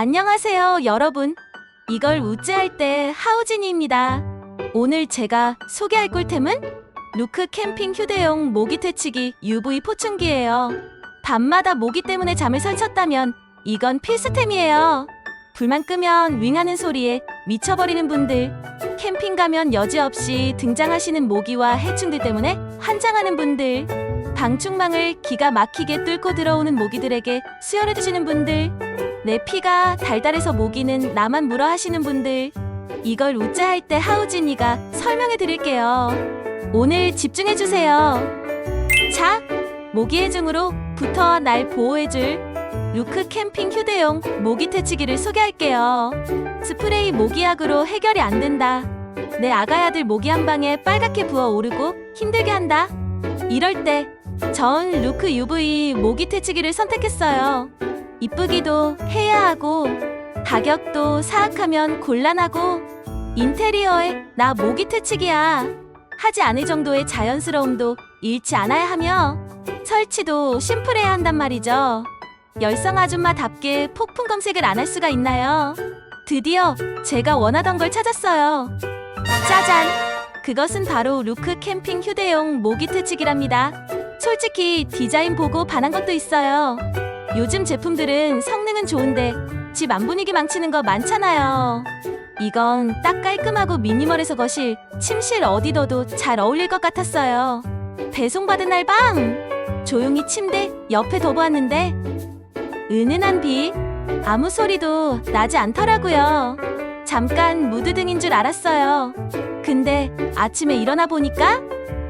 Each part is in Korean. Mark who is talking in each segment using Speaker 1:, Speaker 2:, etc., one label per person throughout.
Speaker 1: 안녕하세요, 여러분. 이걸 우째할 때 하우진이입니다. 오늘 제가 소개할 꿀템은 루크 캠핑 휴대용 모기 퇴치기 UV 포충기예요. 밤마다 모기 때문에 잠을 설쳤다면 이건 필수템이에요. 불만 끄면 윙하는 소리에 미쳐버리는 분들, 캠핑 가면 여지없이 등장하시는 모기와 해충들 때문에 환장하는 분들, 방충망을 기가 막히게 뚫고 들어오는 모기들에게 수혈해주시는 분들, 내 피가 달달해서 모기는 나만 물어 하시는 분들, 이걸 우째할 때 하우진이가 설명해 드릴게요. 오늘 집중해 주세요. 자, 모기 해중으로 부터 날 보호해 줄 루크 캠핑 휴대용 모기 퇴치기를 소개할게요. 스프레이 모기약으로 해결이 안 된다. 내 아가야들 모기 한 방에 빨갛게 부어 오르고 힘들게 한다. 이럴 때 전 루크 UV 모기 퇴치기를 선택했어요. 이쁘기도 해야 하고 가격도 사악하면 곤란하고 인테리어에 나 모기 퇴치기야 하지 않을 정도의 자연스러움도 잃지 않아야 하며 설치도 심플해야 한단 말이죠. 열성 아줌마답게 폭풍 검색을 안 할 수가 있나요? 드디어 제가 원하던 걸 찾았어요. 짜잔! 그것은 바로 루크 캠핑 휴대용 모기 퇴치기랍니다. 솔직히 디자인 보고 반한 것도 있어요. 요즘 제품들은 성능은 좋은데 집 안 분위기 망치는 거 많잖아요. 이건 딱 깔끔하고 미니멀해서 거실, 침실 어디 둬도 잘 어울릴 것 같았어요. 배송받은 날 밤! 조용히 침대 옆에 둬보았는데 은은한 빛, 아무 소리도 나지 않더라고요. 잠깐 무드등인 줄 알았어요. 근데 아침에 일어나 보니까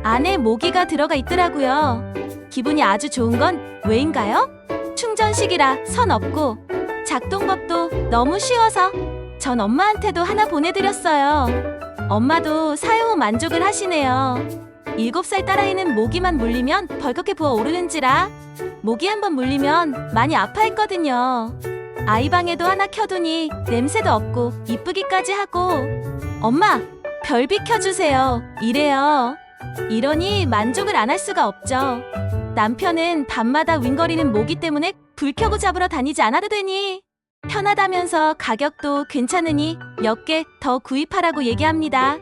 Speaker 1: 안에 모기가 들어가 있더라고요. 기분이 아주 좋은 건 왜인가요? 충전식이라 선 없고 작동법도 너무 쉬워서 전 엄마한테도 하나 보내드렸어요. 엄마도 사용 후 만족을 하시네요. 7살 딸아이는 모기만 물리면 벌겋게 부어오르는지라 모기 한 번 물리면 많이 아파했거든요. 아이 방에도 하나 켜두니 냄새도 없고 이쁘기까지 하고 엄마 별 비켜주세요 이래요. 이러니 만족을 안 할 수가 없죠. 남편은 밤마다 윙거리는 모기 때문에 불 켜고 잡으러 다니지 않아도 되니 편하다면서 가격도 괜찮으니 몇 개 더 구입하라고 얘기합니다.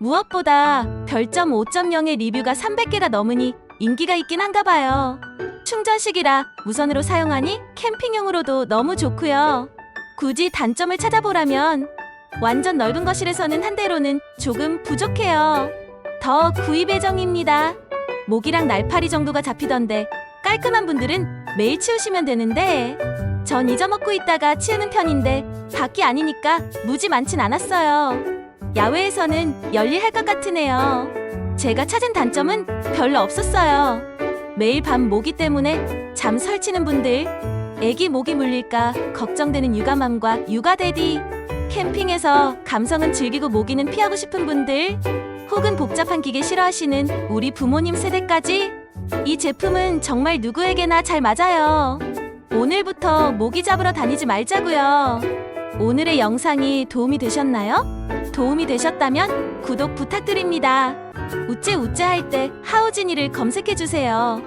Speaker 1: 무엇보다 별점 5.0의 리뷰가 300개가 넘으니 인기가 있긴 한가 봐요. 충전식이라 무선으로 사용하니 캠핑용으로도 너무 좋고요. 굳이 단점을 찾아보라면 완전 넓은 거실에서는 한 대로는 조금 부족해요. 더 구입 예정입니다. 모기랑 날파리 정도가 잡히던데 깔끔한 분들은 매일 치우시면 되는데 전 잊어먹고 있다가 치우는 편인데 밖이 아니니까 무지 많진 않았어요. 야외에서는 열일할 것 같으네요. 제가 찾은 단점은 별로 없었어요. 매일 밤 모기 때문에 잠 설치는 분들, 애기 모기 물릴까 걱정되는 육아맘과 육아대디, 캠핑에서 감성은 즐기고 모기는 피하고 싶은 분들, 혹은 복잡한 기계 싫어하시는 우리 부모님 세대까지 이 제품은 정말 누구에게나 잘 맞아요. 오늘부터 모기 잡으러 다니지 말자고요. 오늘의 영상이 도움이 되셨나요? 도움이 되셨다면 구독 부탁드립니다. 우째 우째 할 때 하우진이를 검색해 주세요.